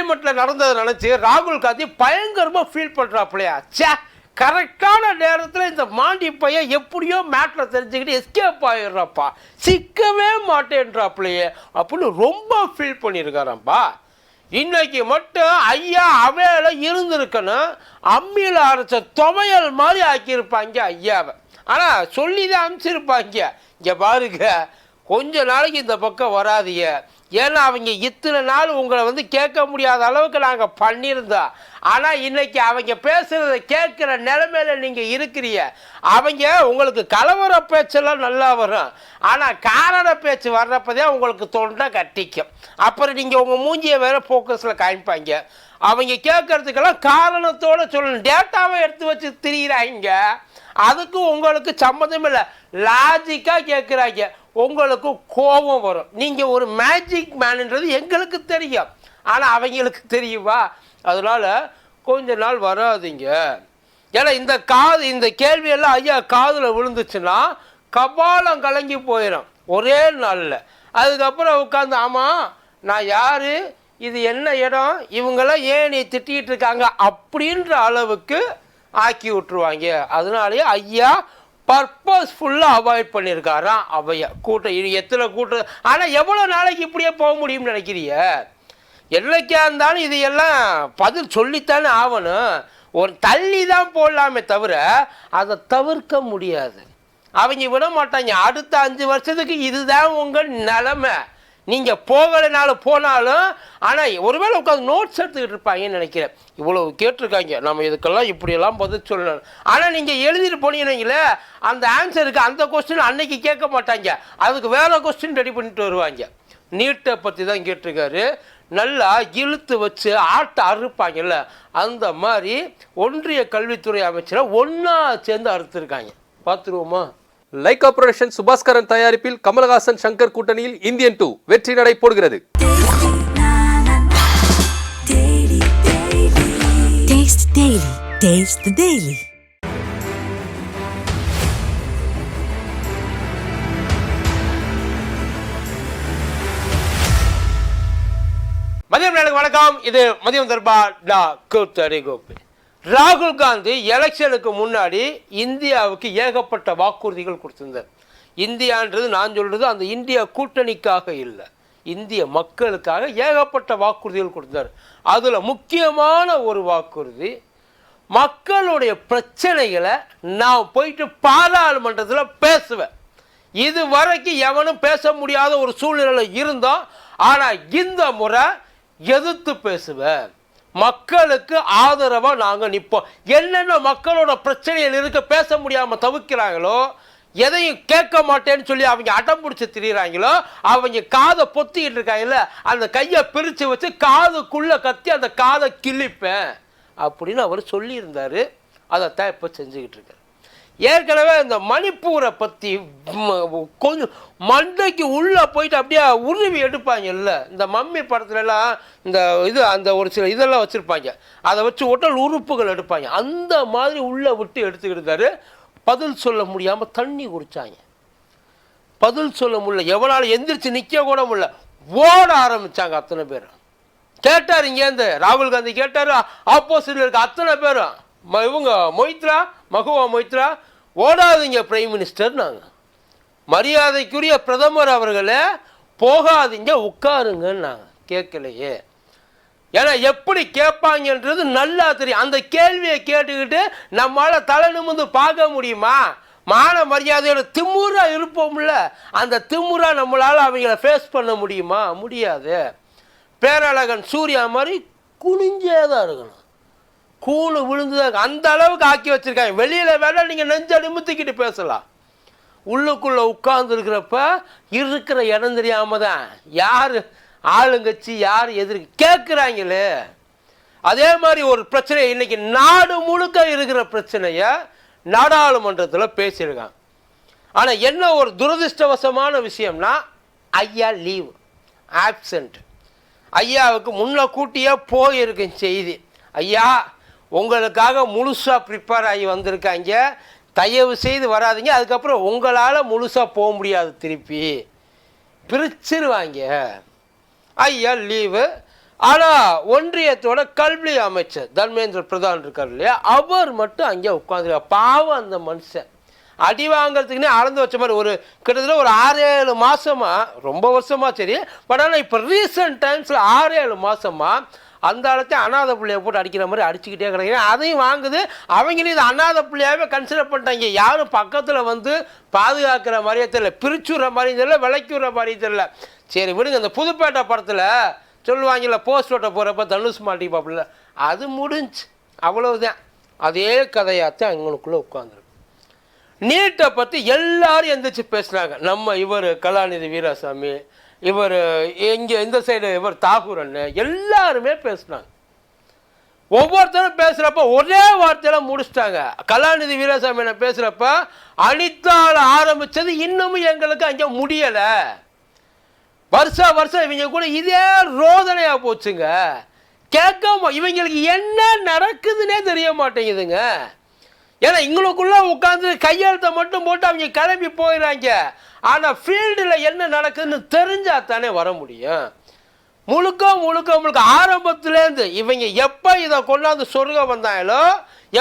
பார்லிமெண்ட்ல நடந்ததை நினைச்சு ராகுல் காந்தி பயங்கரமா ஃபீல் பண்றாப்லையா ச்சே கரெக்டான நேரத்தில் இந்த மாண்டி பையன் எப்படியோ மேட்டில் தெரிஞ்சுக்கிட்டு எஸ்கேப் ஆயிடுறாப்பா சிக்கவே மாட்டேன்றாப்புலையே. அப்படின்னு ரொம்ப ஃபீல் பண்ணியிருக்காரப்பா இன்னைக்கு மட்டும் ஐயா அவையில இருந்திருக்கணும். அம்மியில் அரைச்ச துவையல் மாதிரி ஆக்கியிருப்பாங்க ஐயாவை. ஆனால் சொல்லி தான் அனுப்பிச்சிருப்பாங்க. இங்கே பாருங்க கொஞ்ச நாளைக்கு இந்த பக்கம் வராதீங்க. ஏன்னா அவங்க இத்தனை நாள் உங்களை வந்து கேட்க முடியாத அளவுக்கு நாங்கள் பண்ணியிருந்தோம் ஆனால் இன்னைக்கு அவங்க பேசுகிறத கேட்குற நிலமையில நீங்கள் இருக்கிறீங்க. அவங்க உங்களுக்கு கலவர பேச்செல்லாம் நல்லா வரும். ஆனால் காரண பேச்சு வர்றப்பதே உங்களுக்கு தொண்டை கட்டிக்கும். அப்புறம் நீங்கள் உங்கள் மூஞ்சியை வேறு ஃபோக்கஸில் காமிப்பாங்க. அவங்க கேட்கறதுக்கெல்லாம் காரணத்தோடு சொல்லணும். டேட்டாவை எடுத்து வச்சு திரியிறாங்க. அதுக்கு உங்களுக்கு சம்மந்தம் இல்லை. லாஜிக்காக கேட்குறாங்க. உங்களுக்கு கோபம் வரும். நீங்கள் ஒரு மேஜிக் மேனுன்றது எங்களுக்கு தெரியும். ஆனால் அவங்களுக்கு தெரியுமா? அதனால் கொஞ்ச நாள் வராதிங்க. ஏன்னா இந்த காது இந்த கேள்வியெல்லாம் ஐயா காதில் விழுந்துச்சுன்னா கபாலம் கலங்கி போயிடும் ஒரே நாளில். அதுக்கப்புறம் உட்காந்து ஆமாம் நான் யார்? இது என்ன இடம்? இவங்கெல்லாம் ஏன் நீ திட்டிகிட்டு இருக்காங்க? அப்படின்ற அளவுக்கு ஆக்கி விட்டுருவாங்க. அதனாலேயே ஐயா பர்பஸ்ஃபுல்லாக அவாய்ட் பண்ணியிருக்காராம் அவைய கூட்டம் இது எத்தனை கூட்டம் ஆனால் எவ்வளோ நாளைக்கு இப்படியே போக முடியும்னு நினைக்கிறீங்க என்னைக்கா இருந்தாலும் இதையெல்லாம் பதில் சொல்லித்தானே ஆகணும். ஒரு தள்ளி தான் போடலாமே தவிர அதை தவிர்க்க முடியாது. அவங்க விட மாட்டாங்க அடுத்த அஞ்சு வருஷத்துக்கு இதுதான் உங்கள் நிலமை. நீங்கள் போகலைனாலும் போனாலும் ஆனால் ஒருவேளை உட்காந்து நோட்ஸ் எடுத்துக்கிட்டு இருப்பாங்கன்னு நினைக்கிறேன். இவ்வளோ கேட்டிருக்காங்க. நம்ம இதுக்கெல்லாம் இப்படியெல்லாம் பதில் சொல்லணும். ஆனால் நீங்கள் எழுதிட்டு போனீங்கன்னீங்களே அந்த ஆன்சருக்கு அந்த கொஸ்டின் அன்னைக்கு கேட்க மாட்டாங்க. அதுக்கு வேறு கொஸ்டின் ரெடி பண்ணிட்டு வருவாங்க. நீட்டை பற்றி தான் கேட்டிருக்காரு. நல்லா இழுத்து வச்சு ஆட்டை அறுப்பாங்கல்ல அந்த மாதிரி ஒன்றிய கல்வித்துறை அமைச்சரை ஒன்றா சேர்ந்து அறுத்துருக்காங்க. பார்த்துருவோமா? லைகா புரொடக்ஷன் சுபாஸ்கரன் தயாரிப்பில் கமலஹாசன் சங்கர் கூட்டணியில் இந்தியன் டூ வெற்றி நடை போடுகிறது. மதியம் வணக்கம். இது மதியம் தர்பா டா. கூத்தடி கோப்பி ராகுல் காந்தி எலெக்ஷனுக்கு முன்னாடி இந்தியாவுக்கு ஏகப்பட்ட வாக்குறுதிகள் கொடுத்திருந்தார். இந்தியான்றது நான் சொல்கிறது அந்த இந்தியா கூட்டணிக்காக இல்லை. இந்திய மக்களுக்காக ஏகப்பட்ட வாக்குறுதிகள் கொடுத்தார். அதில் முக்கியமான ஒரு வாக்குறுதி மக்களுடைய பிரச்சனைகளை நான் போயிட்டு பாராளுமன்றத்தில் பேசுவேன். இது வரைக்கும் எவனும் பேச முடியாத ஒரு சூழ்நிலை இருந்தோம் ஆனால் இந்த முறை எதிர்த்து பேசுவேன். மக்களுக்கு ஆதரவாக நாங்கள் நிற்போம் என்னென்ன மக்களோட பிரச்சனையில் இருக்க பேச முடியாமல் தவிக்கிறாங்களோ எதையும் கேட்க மாட்டேன்னு சொல்லி அவங்க அடம் பிடிச்சி திரியிறாங்களோ அவங்க காதை பொத்திக்கிட்டு இருக்காங்கல்ல அந்த கையை பிரித்து வச்சு காதுக்குள்ளே கத்தி அந்த காதை கிழிப்பேன் அப்படின்னு அவர் சொல்லியிருந்தாரு. அதைத்தான் இப்போ செஞ்சுக்கிட்டு இருக்காரு. ஏற்கனவே இந்த மணிப்பூரை பற்றி கொஞ்சம் மண்டைக்கு உள்ளே போயிட்டு அப்படியே உருவி எடுப்பாங்கல்ல. இந்த மம்மி படத்துலலாம் இந்த இது அந்த ஒரு சில இதெல்லாம் வச்சுருப்பாங்க. அதை வச்சு உடல் உறுப்புகள் எடுப்பாங்க. அந்த மாதிரி உள்ளே விட்டு எடுத்துக்கிட்டு இருக்காரு பதில் சொல்ல முடியாமல் தண்ணி குடித்தாங்க பதில் சொல்ல முடியல. எவ்வளோ எந்திரிச்சு நிற்க கூட முடியல. ஓட ஆரம்பித்தாங்க அத்தனை பேர். கேட்டார் இங்கேருந்து. ராகுல் காந்தி கேட்டார் ஆப்போசிட்டில் இருக்க அத்தனை பேரும். ம- இவங்க மொய்த்ரா மகுவா மொய்த்ரா ஓடாதீங்க பிரைம் மினிஸ்டர் நாங்கள் மரியாதைக்குரிய பிரதமர் அவர்களே போகாதீங்க உட்காருங்கன்னு நாங்கள் கேட்கலையே. ஏன்னா எப்படி கேட்பாங்கன்றது நல்லா தெரியும். அந்த கேள்வியை கேட்டுக்கிட்டு நம்மளால் தலை நிமிர்ந்து பார்க்க முடியுமா? மான மரியாதையோட திமுறா இருப்போம்ல. அந்த திமுறா நம்மளால் அவங்கள ஃபேஸ் பண்ண முடியுமா? முடியாது. பேரழகன் சூர்யா மாதிரி குனிஞ்சே தான் இருக்கணும். கூணு விழுந்துதான் அந்த அளவுக்கு ஆக்கி வச்சுருக்காங்க. வெளியில் வேணால் நீங்கள் நெஞ்ச நிமித்திக்கிட்டு பேசலாம். உள்ளுக்குள்ளே உட்கார்ந்துருக்கிறப்ப இருக்கிற இடம் தெரியாமல் தான் யார் ஆளுங்கட்சி யார் எதிர் கேட்குறாங்களே அதே மாதிரி ஒரு பிரச்சனை இன்றைக்கி நாடு முழுக்க இருக்கிற பிரச்சனையை நாடாளுமன்றத்தில் பேசியிருக்காங்க. ஆனால் என்ன ஒரு துரதிர்ஷ்டவசமான விஷயம்னா ஐயா லீவ் ஆப்சண்ட் ஐயாவுக்கு முன்ன கூட்டியே போயிருக்கும் செய்தி. ஐயா உங்களுக்காக முழுசாக ப்ரிப்பேர் ஆகி வந்திருக்காங்க. தயவு செய்து வராதீங்க. அதுக்கப்புறம் உங்களால் முழுசாக போக முடியாது திருப்பி. பிரிச்சிருவாங்க. ஐயா லீவு ஆனால் ஒன்றியத்தோட கல்வி அமைச்சர் தர்மேந்திர பிரதான் இருக்கார் இல்லையா? அவர் மட்டும் அங்கே உட்காந்துருக்கார் பாவம் அந்த மனுஷன். அடி வாங்குறதுக்குன்னே அளந்து வச்ச மாதிரி ஒரு கிட்டத்தட்ட ஒரு ஆறு ஏழு மாதமாக ரொம்ப வருஷமாக சரி பட் ஆனால் இப்போ ரீசெண்ட் டைம்ஸில் ஆறு ஏழு மாதமாக அந்த அளவுக்கு அனாதை பிள்ளையை போட்டு அடிக்கிற மாதிரி அடிச்சுக்கிட்டே கிடையாது அதையும் வாங்குது. அவங்களும் இது அனாதை பிள்ளையாகவே கன்சிடர் பண்ணிட்டாங்க. யாரும் பக்கத்தில் வந்து பாதுகாக்கிற மாதிரியே தெரியல. பிரிச்சுடுற மாதிரியும் தெரியல. விட்ற மாதிரியும் தெரியல. சரி விடுங்க. இந்த புதுப்பேட்டை படத்தில் சொல்லுவாங்கல்ல போஸ்ட் ஓட்ட போகிறப்ப தனுஷ் மாட்டிப்பாப்புல அது முடிஞ்சு. அவ்வளவுதான். அதே கதையாத்தான் அவங்களுக்குள்ளே உட்காந்துருக்கு நீட்டை பற்றி எல்லாரும் எந்திரிச்சு பேசுனாங்க நம்ம இவர் கலாநிதி வீராசாமி இவர் இங்கே இந்த சைடு இவர் தாகூர் அண்ணன் எல்லாருமே பேசினாங்க. ஒவ்வொருத்தரும் பேசுகிறப்ப ஒரே வார்த்தையில் முடிச்சிட்டாங்க. கலாநிதி வீராசாமி என்ன பேசுகிறப்ப அனித்தால் ஆரம்பித்தது இன்னமும் எங்களுக்கு அங்கே முடியலை. வருஷம் வருஷம் இவங்க கூட இதே ரோதனையாக போச்சுங்க. கேட்க இவங்களுக்கு என்ன நடக்குதுன்னே தெரிய மாட்டேங்குதுங்க. ஏன்னா இங்களுக்குள்ள உட்காந்து கையெழுத்தை மட்டும் போட்டு அவங்க கிளம்பி போயிடறாங்க ஆனால் ஃபீல்டில் என்ன நடக்குதுன்னு தெரிஞ்சால் தானே வர முடியும். முழுக்க முழுக்க முழுக்க ஆரம்பத்துலேருந்து இவங்க எப்போ இதை கொண்டாந்து சொருக வந்தாங்களோ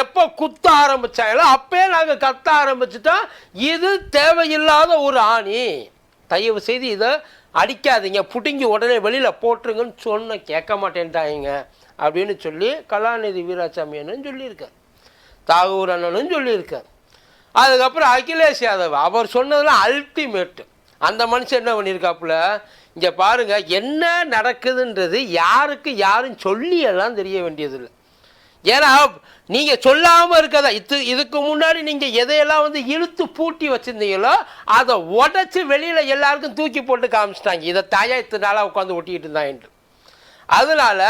எப்போ குத்த ஆரம்பிச்சாங்களோ அப்போயே நாங்கள் கத்த ஆரம்பிச்சிட்டோம் இது தேவையில்லாத ஒரு ஆணி. தயவு செய்து இதை அடிக்காதீங்க. புடுங்கி உடனே வெளியில் போட்டுருங்கன்னு சொன்ன கேட்க மாட்டேன்ட்டாங்க அப்படின்னு சொல்லி கலாநிதி வீராசாமி அண்ணன் சொல்லியிருக்கார். தாகூர் அண்ணனும் சொல்லியிருக்கார். அதுக்கப்புறம் அகிலேஷ் யாதவ் அவர் சொன்னதெல்லாம் அல்டிமேட்டு அந்த மனுஷன் என்ன பண்ணியிருக்காப்புல இங்கே பாருங்கள் என்ன நடக்குதுன்றது யாருக்கு யாரும் சொல்லியெல்லாம் தெரிய வேண்டியதில்லை. ஏன்னா நீங்கள் சொல்லாமல் இருக்கதா இது இதுக்கு முன்னாடி நீங்கள் எதையெல்லாம் வந்து இழுத்து பூட்டி வச்சுருந்தீங்களோ அதை உடச்சி வெளியில் எல்லாருக்கும் தூக்கி போட்டு காமிச்சிட்டாங்க. இதை தாயா இத்தனை நாளாக உட்காந்து ஒட்டிக்கிட்டு இருந்தாங்கன்ட்டு அதனால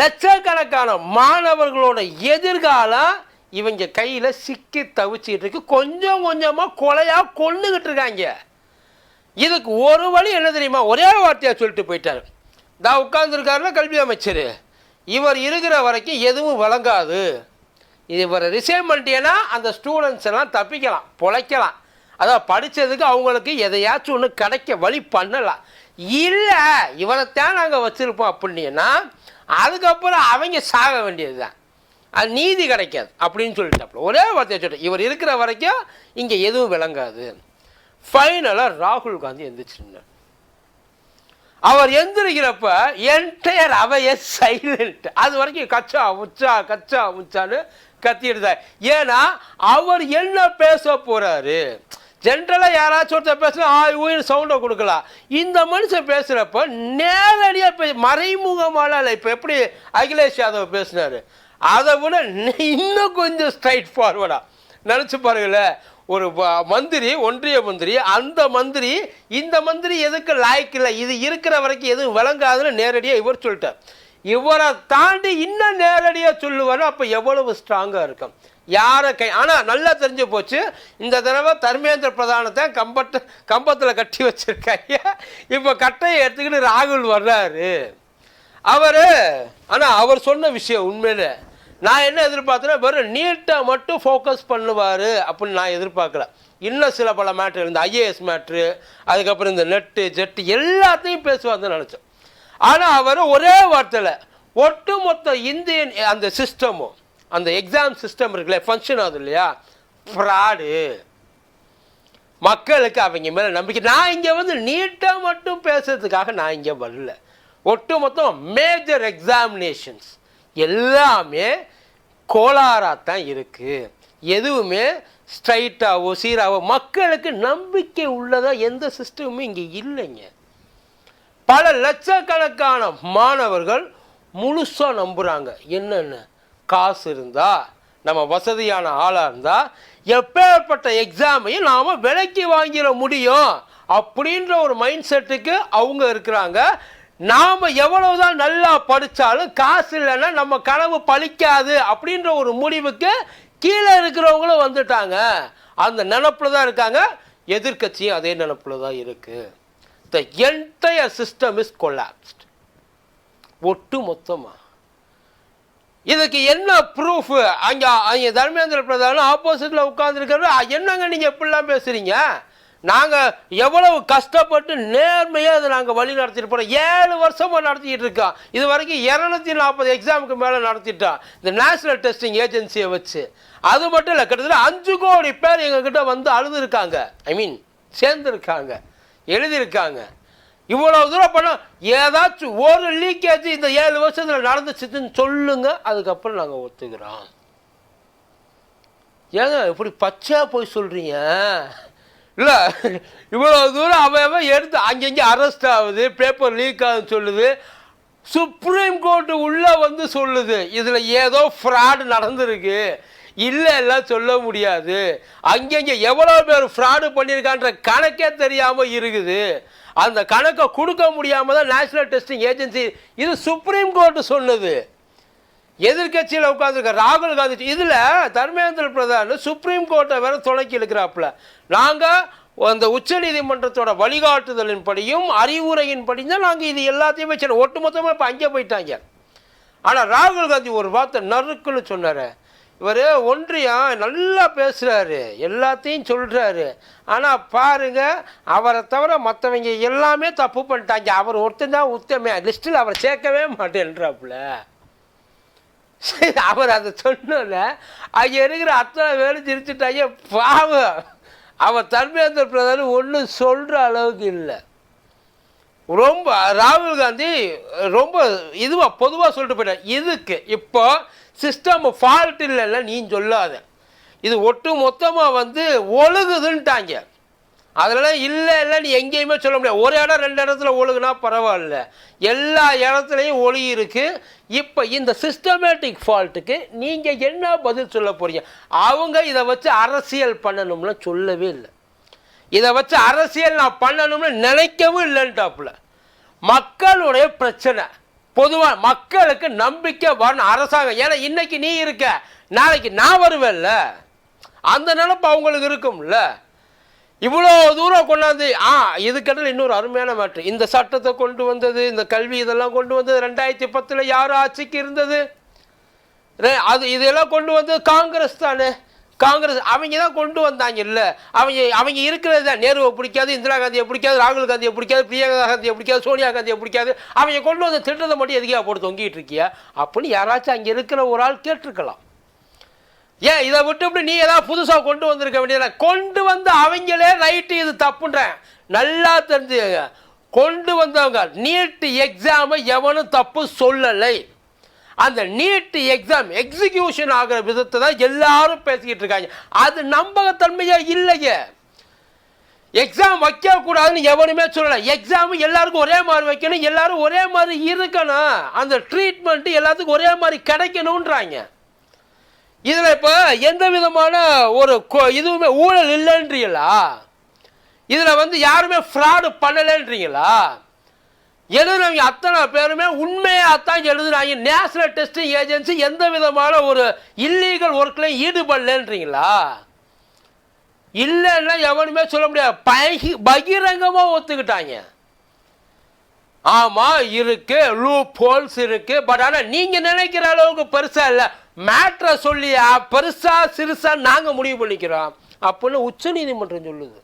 லட்சக்கணக்கான மாணவர்களோட எதிர்காலம் இவங்க கையில் சிக்கி தவிச்சிக்கிட்டு இருக்கு. கொஞ்சம் கொஞ்சமாக கொலையாக கொண்டுகிட்டு இருக்காங்க. இதுக்கு ஒரு வழி என்ன தெரியுமா? ஒரே வார்த்தையாக சொல்லிட்டு போயிட்டாரு. நான் உட்கார்ந்துருக்காருல கல்வி அமைச்சர். இவர் இருக்கிற வரைக்கும் எதுவும் வழங்காது இவரை ரிசைன் பண்ணிட்டேன்னா அந்த ஸ்டூடெண்ட்ஸ் எல்லாம் தப்பிக்கலாம் பொழைக்கலாம். அதான் படித்ததுக்கு அவங்களுக்கு எதையாச்சும் ஒன்று கிடைக்க வழி பண்ணலாம். இல்லை இவரைத்தான் நாங்கள் வச்சுருப்போம் அப்படின்னா அதுக்கப்புறம் அவங்க சாக வேண்டியது தான் அது நீதி கிடைக்காது அப்படின்னு சொல்லிட்டாப்புல ஒரே வார்த்தையை சொல்லிட்டேன். இவர் இருக்கிற வரைக்கும் இங்கே எதுவும் விளங்காது. ஃபைனலாக ராகுல் காந்தி எந்திரிச்சிருந்தார் அவர் எந்திரிக்கிறப்ப என்டையர் அவைய சைலண்ட் அது வரைக்கும் கச்சா உச்சா கச்சா உச்சான்னு கத்திடுதார் ஏன்னா அவர் என்ன பேச போகிறாரு ஜென்ரலாக யாராச்சும் ஒருத்தர் பேசுனா ஆய் ஊயின் சவுண்டை கொடுக்கலாம். இந்த மனுஷன் பேசுகிறப்ப நேரடியாக பே மறைமுகமான இப்போ எப்படி அகிலேஷ் யாதவ் பேசினார்? அதை விட இன்னும் கொஞ்சம் ஸ்ட்ரைட் ஃபார்வர்டாக நினச்சி பாருங்களேன் ஒரு மந்திரி ஒன்றிய மந்திரி அந்த மந்திரி இந்த மந்திரி எதுக்கு லாய்க்கு இல்லை? இது இருக்கிற வரைக்கும் எதுவும் விளங்காதுன்னு நேரடியாக இவர் சொல்லிட்டார். இவரை தாண்டி இன்னும் நேரடியாக சொல்லுவாரு அப்போ எவ்வளவு ஸ்ட்ராங்காக இருக்கும். யாரை கை ஆனால் நல்லா தெரிஞ்சு போச்சு. இந்த தடவை தர்மேந்திர பிரதானத்தை கம்பட்டு கம்பத்தில் கட்டி வச்சிருக்காங்க இப்போ கட்டையை எடுத்துக்கிட்டு ராகுல் வர்றாரு. அவர் ஆனால் அவர் சொன்ன விஷயம் உண்மையில நான் என்ன எதிர்பார்த்தேன்னா வெறும் நீட்டை மட்டும் ஃபோக்கஸ் பண்ணுவார் அப்படின்னு நான் எதிர்பார்க்கல. இன்னும் சில பல மேட்ரு இந்த ஐஏஎஸ் மேட்ரு அதுக்கப்புறம் இந்த நெட்டு ஜெட்டு எல்லாத்தையும் பேசுவார்னு நினச்சோம் ஆனால் அவர் ஒரே வார்த்தையில் ஒட்டுமொத்த இந்தியன் அந்த சிஸ்டமும் அந்த எக்ஸாம் சிஸ்டம் இருக்குல்ல ஃபங்க்ஷன் ஆகுது இல்லையா? ஃப்ராடு மக்களுக்கு அவங்க மேலே நம்பிக்கை. நான் இங்கே வந்து நீட்டாக மட்டும் பேசுறதுக்காக நான் இங்கே வரல. ஒட்டுமொத்தம் மேஜர் எக்ஸாமினேஷன்ஸ் எல்லாமே கோளாறாக தான் இருக்குது எதுவுமே ஸ்ட்ரைட்டாகவோ சீராகவோ மக்களுக்கு நம்பிக்கை உள்ளதாக எந்த சிஸ்டமும் இங்கே இல்லைங்க. பல லட்சக்கணக்கான மாணவர்கள் முழுசாக நம்புகிறாங்க என்னென்ன? காசு இருந்தால் நம்ம வசதியான ஆளாக இருந்தால் எப்பேற்பட்ட எக்ஸாமையும் நாம் விலைக்கு வாங்கிட முடியும் அப்படின்ற ஒரு மைண்ட் செட்டுக்கு அவங்க இருக்கிறாங்க. நாம் எவ்வளவுதான் நல்லா படித்தாலும் காசு இல்லைன்னா நம்ம கனவு பழிக்காது அப்படின்ற ஒரு முடிவுக்கு கீழே இருக்கிறவங்களும் வந்துட்டாங்க. அந்த நினப்பில் தான் இருக்காங்க. எதிர்க்கட்சியும் அதே நினப்பில் தான் இருக்குது the entire system is collapsed ஒட்டு மொத்தமாக இதுக்கு என்ன ப்ரூஃப் அங்கே அங்கே தர்மேந்திர பிரதான் ஆப்போசிட்டில் உட்காந்துருக்காரு என்னங்க நீங்கள் எப்படிலாம் பேசுகிறீங்க நாங்கள் எவ்வளவு கஷ்டப்பட்டு நேர்மையாக அதை நாங்கள் வழி நடத்திட்டு போகிறோம் ஏழு வருஷமாக நடத்திட்டு இருக்கோம் இது வரைக்கும் இரநூத்தி நாற்பது எக்ஸாமுக்கு மேலே நடத்திட்டோம் இந்த நேஷனல் டெஸ்டிங் ஏஜென்சியை வச்சு. அது மட்டும் இல்லை கிட்டத்தட்ட அஞ்சு கோடி பேர் எங்ககிட்ட வந்து அழுதுருக்காங்க. ஐ மீன் சேர்ந்துருக்காங்க. எழுதியிருக்காங்க. இவ்வளோ தூரம் பண்ண ஏதாச்சும் ஒரு லீக்கேஜ் இந்த ஏழு வருஷத்தில் நடந்துச்சுன்னு சொல்லுங்க. அதுக்கப்புறம் நாங்கள் ஒத்துக்கிறோம். ஏங்க இப்படி பச்சையாக போய் சொல்கிறீங்க இல்லை இவ்வளோ தூரம் அவன் அவன் எடுத்து அங்கங்கே அரெஸ்ட் ஆகுது பேப்பர் லீக் ஆகுதுன்னு சொல்லுது. சுப்ரீம் கோர்ட்டு உள்ளே வந்து சொல்லுது இதில் ஏதோ ஃப்ராடு நடந்திருக்கு. இல்லை எல்லாம் சொல்ல முடியாது. அங்கங்கே எவ்வளோ பேர் ஃப்ராடு பண்ணியிருக்கான்ற கணக்கே தெரியாமல் இருக்குது. அந்த கணக்கை கொடுக்க முடியாமல் தான் நேஷனல் டெஸ்டிங் ஏஜென்சி இது சுப்ரீம் கோர்ட்டு சொன்னது. எதிர்கட்சியில் உட்காந்துருக்க ராகுல் காந்தி இதில் தர்மேந்திர பிரதான் சுப்ரீம் கோர்ட்டை வேற துணைக்கி இருக்கிறாப்புல நாங்கள் அந்த உச்சநீதிமன்றத்தோட வழிகாட்டுதலின்படியும் அறிவுரையின்படியும் தான் நாங்கள் இது எல்லாத்தையுமே சரி ஒட்டுமொத்தமாக இப்போ அங்கே போயிட்டாங்க. ஆனால் ராகுல் காந்தி ஒரு வார்த்தை நறுக்குன்னு சொன்னார். இவர் ஒன்றியம் நல்லா பேசுகிறாரு எல்லாத்தையும் சொல்கிறாரு ஆனால் பாருங்க அவரை தவிர மற்றவங்க எல்லாமே தப்பு பண்ணிட்டாங்க. அவர் ஒருத்தந்தான் உத்தமே லிஸ்ட்டில் அவரை சேர்க்கவே மாட்டேன்றாப்புல. சரி அவர் அதை சொன்னோன்னே அங்கே இருக்கிற அத்தனை பேரும் சிரிச்சுட்டாங்க. பாவம். அவர் தர்மேந்திர பிரதான் ஒன்றும் சொல்கிற அளவுக்கு இல்லை. ரொம்ப ராகுல் காந்தி ரொம்ப இதுவாக பொதுவாக சொல்லிட்டு போயிட்டேன் இதுக்கு இப்போ சிஸ்டம் ஃபால்ட் இல்லைல்ல நீ சொல்லாத. இது ஒட்டு மொத்தமாக வந்து ஒழுகுதுன்ட்டாங்க. அதெல்லாம் இல்லை இல்லை நீ எங்கேயுமே சொல்ல முடியாது. ஒரு இடம் ரெண்டு இடத்துல ஒழுகுனா பரவாயில்ல. எல்லா இடத்துலையும் ஒளி இருக்குது இப்போ இந்த சிஸ்டமேட்டிக் ஃபால்ட்டுக்கு நீங்கள் என்ன பதில் சொல்ல போகிறீங்க அவங்க இதை வச்சு அரசியல் பண்ணணும்னு சொல்லவே இல்லை. இதை வச்சு அரசியல் நான் பண்ணணும்னு நினைக்கவும் இல்லைன்ட்டாப்புல. மக்களுடைய பிரச்சனை. பொதுவாக மக்களுக்கு நம்பிக்கை வரணும் அரசாங்கம். ஏன்னா இன்னைக்கு நீ இருக்க நாளைக்கு நான் வருவேன்ல. அந்த நினப்பு அவங்களுக்கு இருக்கும்ல. இவ்வளோ தூரம் கொண்டாந்து ஆ இதுக்கடல் இன்னொரு அருமையான மாற்று. இந்த சட்டத்தை கொண்டு வந்தது இந்த கல்வி இதெல்லாம் கொண்டு வந்தது ரெண்டாயிரத்தி பத்தில் யார் ஆட்சிக்கு இருந்தது? அது இதெல்லாம் கொண்டு வந்தது காங்கிரஸ் தானே. காங்கிரஸ் அவங்க தான் கொண்டு வந்தாங்க இல்லை. அவங்க அவங்க இருக்கிறது தான். நேருவை பிடிக்காது இந்திரா காந்தியை பிடிக்காது ராகுல் காந்தியை பிடிக்காது பிரியங்கா காந்தியை பிடிக்காது சோனியா காந்தியை பிடிக்காது. அவங்க கொண்டு வந்த திட்டத்தை மட்டும் எதுக்கே போட்டு தொங்கிட்டு இருக்கியா? அப்படின்னு யாராச்சும் அங்கே இருக்கிற ஒரு ஆள் கேட்டிருக்கலாம். ஏன் இதை விட்டு இப்படி நீ ஏதாவது புதுசாக கொண்டு வந்திருக்க வேண்டியது கொண்டு வந்து அவங்களே ரைட்டு இது தப்புன்றேன் நல்லா தெரிஞ்சுக்கங்க கொண்டு வந்தவங்க நீட்டு எக்ஸாமை எவனும் தப்பு சொல்லலை. அந்த நீட்டு எக்ஸாம் எக்ஸிகியூஷன் ஆகிற விதத்தை தான் எல்லாரும் பேசிக்கிட்டு இருக்காங்க. அது நம்பகத்தன்மையாக இல்லையே. எக்ஸாம் வைக்கக்கூடாதுன்னு எவனுமே சொல்லலை. எக்ஸாம் எல்லாருக்கும் ஒரே மாதிரி வைக்கணும் எல்லாரும் ஒரே மாதிரி இருக்கணும். அந்த ட்ரீட்மெண்ட்டு எல்லாத்துக்கும் ஒரே மாதிரி கிடைக்கணுன்றாங்க இதில் இப்போ எந்த விதமான ஒரு கொ- இதுவுமே ஊழல் இல்லைன்றீங்களா? இதில் வந்து யாருமே ஃப்ராடு பண்ணலைன்றீங்களா? எழுதுனவங்க அத்தனை பேருமே உண்மையாக தான் எழுதுனாங்க நேஷனல் டெஸ்டிங் ஏஜென்சி எந்த விதமான ஒரு இல்லீகல் ஒர்க்லையும் ஈடுபடலைன்றீங்களா? இல்லைன்னா எவனுமே சொல்ல முடியாது. பகி பகிரங்கமாக ஒத்துக்கிட்டாங்க. ஆமா இருக்கு லூ போல்ஸ் இருக்கு பட் ஆனா நீங்க நினைக்கிற அளவுக்கு பெருசா இல்ல. மேட்ரை சொல்லியா பெருசா சிறுசா நாங்க முடிவு பண்ணிக்கிறோம். அப்படின்னு உச்சநீதிமன்றம் சொல்லுது.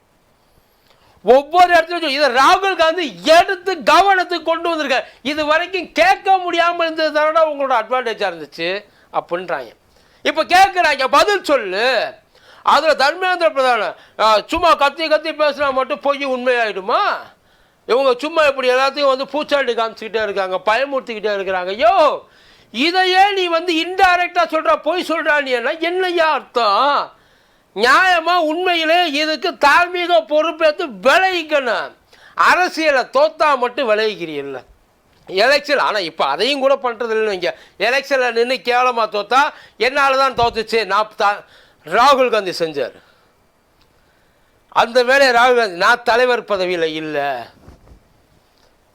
ஒவ்வொரு இடத்துலையும் இதை ராகுல் காந்தி எடுத்து கவனத்துக்கு கொண்டு வந்திருக்காரு. இது வரைக்கும் கேட்க முடியாம இருந்தது தானடா உங்களோட அட்வான்டேஜா இருந்துச்சு அப்படின்றாங்க. இப்போ கேட்குறாங்க பதில் சொல்லு. அதுல தர்மேந்திர பிரதான சும்மா கத்தி கத்தி பேசினா மட்டும் பொய் உண்மையாயிடுமா? இவங்க சும்மா இப்படி எல்லாத்தையும் வந்து பூச்சாண்டி காமிச்சுக்கிட்டே இருக்காங்க பயமுறுத்திக்கிட்டே இருக்கிறாங்க. யோ இதையே நீ வந்து இன்டைரக்டாக சொல்கிற பொய் சொல்கிறா நீ என்ன என்னையா அர்த்தம்? நியாயமாக உண்மையிலே இதுக்கு தார்மீக பொறுப்பேற்று விளைவிக்கணும். அரசியலை தோத்தா மட்டும் விளைவிக்கிறீல்ல. எலெக்ஷன் ஆனால் இப்போ அதையும் கூட பண்ணுறது இல்லைன்னு எலெக்ஷனில் நின்று கேவலமாக தோத்தா என்னால் தான் தோத்துச்சு? நான் தான் ராகுல் காந்தி செஞ்சார். அந்த வேலையை ராகுல் காந்தி நான் தலைவர் பதவியில் இல்லை.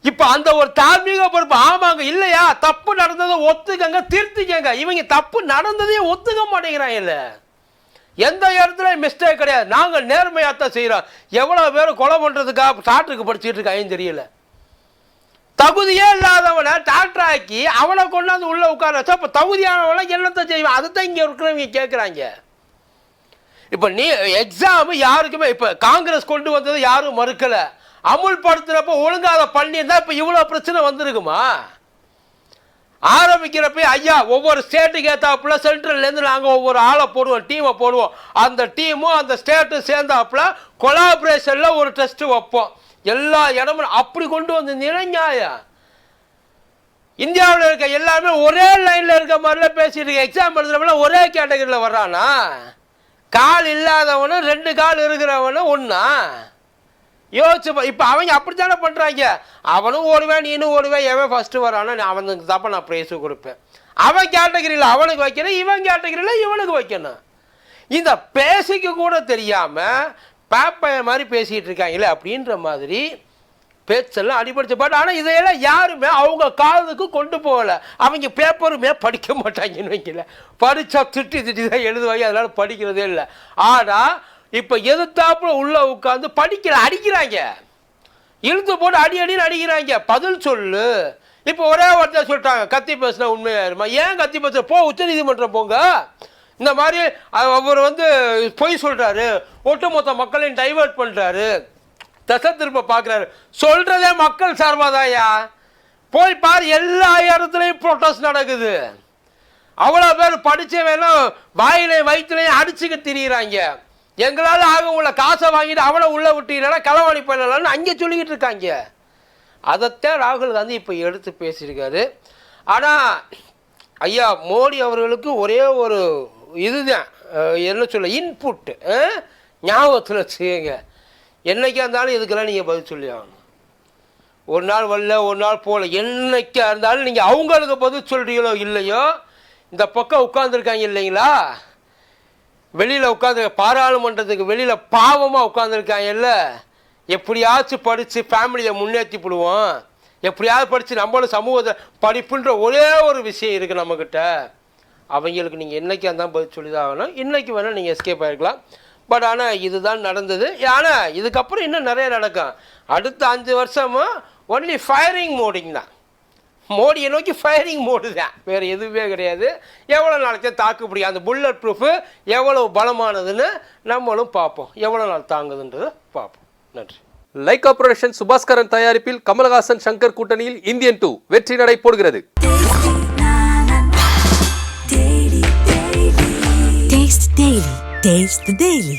இப்போ அந்த ஒரு தார்மீக பொறுப்பு ஆமாங்க இல்லையா? தப்பு நடந்ததை ஒத்துக்கங்க திருத்திக்கங்க. இவங்க தப்பு நடந்ததையும் ஒத்துக்க மாட்டேங்கிறாங்க இல்லை. எந்த இடத்துல மிஸ்டேக் கிடையாது. நாங்கள் நேர்மையாக தான் செய்கிறோம் எவ்வளோ பேர் கொலை பண்ணுறதுக்காக டாக்டருக்கு படிச்சுட்டு இருக்காங்கன்னு தெரியல. தகுதியே இல்லாதவனை டாக்டர் ஆக்கி அவனை கொண்டாந்து உள்ளே உட்கார வச்சா இப்போ தகுதியானவனை என்னத்தை செய்வான் அதுதான் இங்கே இருக்கிறவங்க கேட்குறாங்க இப்போ நீ எக்ஸாமு யாருக்குமே இப்போ காங்கிரஸ் கொண்டு வந்தது யாரும் மறுக்கலை. அமுல்படுத்துறப்ப ஒழுங்கா அதை பண்ணியிருந்தா இப்போ இவ்வளோ பிரச்சனை வந்திருக்குமா? ஆரம்பிக்கிறப்ப ஐயா ஒவ்வொரு ஸ்டேட்டுக்கு ஏற்றாப்புல சென்ட்ரல்லேருந்து நாங்கள் ஒவ்வொரு ஆளை போடுவோம் டீமை போடுவோம். அந்த டீமும் அந்த ஸ்டேட்டும் சேர்ந்தாப்புல கொலாபரேஷனில் ஒரு டெஸ்ட் வைப்போம். எல்லா இடமும் அப்படி கொண்டு வந்து நியாயம். இந்தியாவில் இருக்க எல்லாமே ஒரே லைனில் இருக்க மாதிரிலாம் பேசிட்டு இருக்க எக்ஸாம் எழுதுறவங்க ஒரே கேட்டகரியில் வர்றானா? கால் இல்லாதவனும் ரெண்டு கால் இருக்கிறவனும் ஒன்றா யோசிச்சு இப்போ அவங்க அப்படித்தானே பண்ணுறாங்க அவனும் ஓடுவேன் நீனும் ஓடுவேன் எவன் ஃபஸ்ட்டு வரானோ நான் அவனுக்கு தப்ப நான் ப்ரைஸு கொடுப்பேன். அவன் கேட்டகரியில் அவனுக்கு வைக்கணும் இவன் கேட்டகரியில் இவனுக்கு வைக்கணும். இந்த பேசிக்க கூட தெரியாமல் பேப்பைய மாதிரி பேசிகிட்டு இருக்காங்களே அப்படின்ற மாதிரி பேச்செல்லாம் அடிபடிச்சு பட் ஆனால் இதையெல்லாம் யாருமே அவங்க காதுக்கு கொண்டு போகலை. அவங்க பேப்பருமே படிக்க மாட்டாங்கன்னு வைக்கல. படித்தா திட்டி திட்டி தான் எழுதுவாங்க அதனால் படிக்கிறதே இல்லை. ஆனால் இப்போ எதிர்த்தாப்புல உள்ள உட்காந்து படிக்கிற அடிக்கிறாங்க. இழுத்து போட்டு அடி அடின்னு அடிக்கிறாங்க. பதில் சொல்லு. இப்போ ஒரே ஒருத்தர் சொல்லிட்டாங்க. கத்தி பேசினா உண்மையாயிருமா ஏன் கத்தி பேச போ உச்சநீதிமன்றம் போங்க. இந்த மாதிரி அவர் வந்து பொய் சொல்கிறாரு ஒட்டுமொத்த மக்களையும் டைவர்ட் பண்ணுறாரு தசை திரும்ப பார்க்குறாரு சொல்கிறதே மக்கள் சார்பாதாயா போய் பாரு எல்லா இடத்துலையும் ப்ரொட்டஸ்ட் நடக்குது. அவ்வளோ பேர் படித்தவனும் வாயிலையும் வயிற்றுலையும் அடிச்சுக்க திரியிறாங்க. எங்களால் ஆக உள்ள காசை வாங்கிட்டு அவனை உள்ள விட்டீங்கன்னா களவாணி பண்ணலாம்னு அங்கே சொல்லிக்கிட்டு இருக்காங்க. அதைத்தான் ராகுல் காந்தி இப்போ எடுத்து பேசியிருக்காரு. ஆனால் ஐயா மோடி அவர்களுக்கு ஒரே ஒரு இதுதான் என்ன சொல்ல இன்புட்டு ஞாபகத்தில் வச்சுக்கோங்க. என்னைக்கா இருந்தாலும் இதுக்கெல்லாம் நீங்கள் பதில் சொல்லி ஆகணும். ஒரு நாள் வரல ஒரு நாள் போகல என்னைக்கா இருந்தாலும் நீங்கள் அவங்களுக்கு பதில் சொல்கிறீங்களோ இல்லையோ இந்த பக்கம் உட்காந்துருக்காங்க இல்லைங்களா? வெளியில் உட்காந்து பாராளுமன்றத்துக்கு வெளியில் பாவமாக உட்காந்துருக்காங்கல்ல எப்படியாச்சும் படித்து ஃபேமிலியை முன்னேற்றி விடுவோம். எப்படியாவது படித்து நம்மளும் சமூகத்தை படிப்புன்ற ஒரே ஒரு விஷயம் இருக்குது நம்மக்கிட்ட அவங்களுக்கு நீங்கள் என்றைக்கு அந்த பதில் சொல்லி தான் ஆகணும் இன்றைக்கி வேணால் நீங்கள் எஸ்கேப் ஆகிருக்கலாம் பட் ஆனால் இதுதான் நடந்தது. ஆனால் இதுக்கப்புறம் இன்னும் நிறைய நடக்கும். அடுத்த அஞ்சு வருஷமும் ஒன்லி ஃபயரிங் மோடிங் தான். மோடியை நோக்கி ஃபயரிங் மோடு தான். வேறு எதுவுமே கிடையாது. எவ்வளோ நாளைக்கு தாக்கு பிடிக்கும்? அந்த புல்லட் ப்ரூஃபு எவ்வளோ பலமானதுன்னு நம்மளும் பார்ப்போம். எவ்வளோ நாள் தாங்குதுன்றதை பார்ப்போம். நன்றி. லைகா புரொடக்ஷன் சுபாஸ்கரன் தயாரிப்பில் கமலஹாசன் சங்கர் கூட்டணியில் இந்தியன் டூ வெற்றி நடை போடுகிறது. Taste the Daily.